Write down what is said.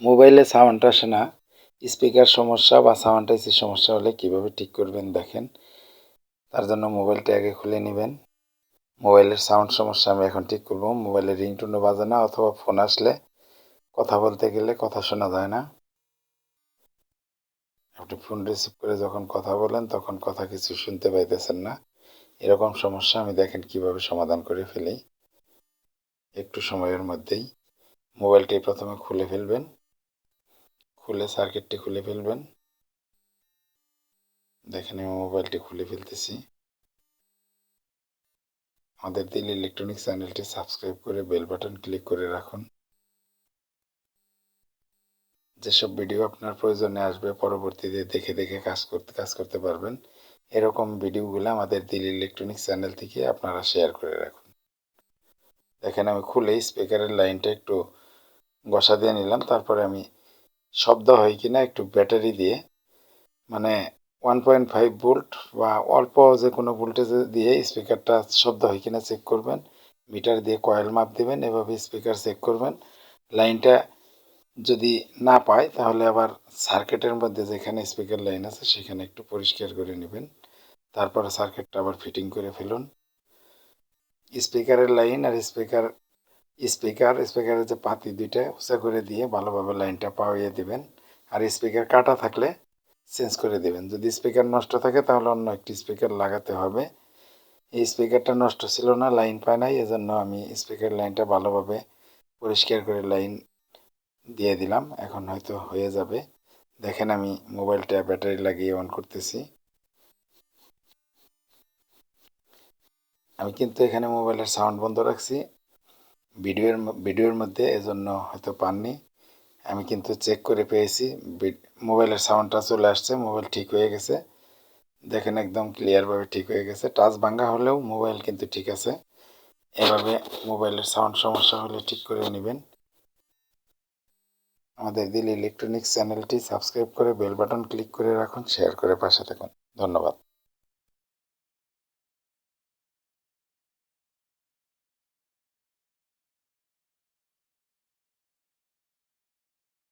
মোবাইলে সাউন্ড আসে না, স্পিকার সমস্যা বা সাউন্ড আইসির সমস্যা হলে কীভাবে ঠিক করবেন দেখেন। তার জন্য মোবাইলটা আগে খুলে নেবেন। মোবাইলের সাউন্ড সমস্যা আমি এখন ঠিক করব। মোবাইলের রিংটোনও বাজে না অথবা ফোন আসলে কথা বলতে গেলে কথা শোনা যায় না। আপনি ফোন রিসিভ করে যখন কথা বলেন তখন কথা কিছু শুনতে পাইতেছেন না। এরকম সমস্যা আমি দেখেন কীভাবে সমাধান করে ফেলি। একটু সময়ের মধ্যেই মোবাইলটি প্রথমে খুলে ফেলবেন। খুলে সার্কিটটি খুলে ফেলবেন। দেখেন আমি মোবাইলটি খুলে ফেলতেছি। আমাদের দিল ইলেকট্রনিক চ্যানেলটি সাবস্ক্রাইব করে বেল বাটন ক্লিক করে রাখুন। যেসব ভিডিও আপনার প্রয়োজনে আসবে, পরবর্তীতে দেখে দেখে কাজ করতে কাজ করতে পারবেন। এরকম ভিডিওগুলো আমাদের দিল ইলেকট্রনিক চ্যানেল থেকে আপনারা শেয়ার করে রাখুন। দেখেন আমি খুলে স্পিকারের লাইনটা একটু বসা দিয়ে নিলাম, তারপরে আমি শব্দ হয় কি না একটু ব্যাটারি দিয়ে মানে ওয়ান পয়েন্ট ফাইভ ভোল্ট বা অল্প যে কোনো ভোল্টেজ দিয়ে স্পিকারটা শব্দ হয় কিনা চেক করবেন মিটার দিয়ে কয়েল মাপ দেবেন, এভাবে স্পিকার চেক করবেন। লাইনটা যদি না পায়, তাহলে আবার সার্কিটের মধ্যে যেখানে স্পিকার লাইন আছে, সেখানে একটু পরিষ্কার করে নেবেন। তারপরে সার্কিটটা আবার ফিটিং করে ফেলুন। স্পিকারের লাইন আর স্পিকার স্পিকার, স্পিকারের যে পাতি দুইটা উঁচা করে দিয়ে ভালোভাবে লাইনটা পাওয়িয়ে দেবেন। আর স্পিকার কাটা থাকলে চেঞ্জ করে দেবেন। যদি স্পিকার নষ্ট থাকে তাহলে অন্য একটি স্পিকার লাগাতে হবে। এই স্পিকারটা নষ্ট ছিল না, লাইন পায় নাই, এজন্য আমি স্পিকার লাইনটা ভালোভাবে পরিষ্কার করে লাইন দিয়ে দিলাম। এখন হয়তো হয়ে যাবে। দেখেন আমি মোবাইলটা ব্যাটারি লাগিয়ে অন করতেছি। আমি কিন্তু এখানে মোবাইলের সাউন্ড বন্ধ রাখছি। ভিডিওর ভিডিওর মধ্যে এজন্য হয়তো পাননি। আমি কিন্তু চেক করে পেয়েছি। মোবাইলের সাউন্ডটা চলে আসছে, মোবাইল ঠিক হয়ে গেছে। দেখেন একদম ক্লিয়ারভাবে ঠিক হয়ে গেছে। টাচ ভাঙ্গা হলেও মোবাইল কিন্তু ঠিক আছে। এভাবে মোবাইলের সাউন্ড সমস্যা হলে ঠিক করে নেবেন। আমাদের দিল ইলেকট্রনিক্স চ্যানেলটি সাবস্ক্রাইব করে বেল বাটন ক্লিক করে রাখুন শেয়ার করে পাশে থাকুন। ধন্যবাদ।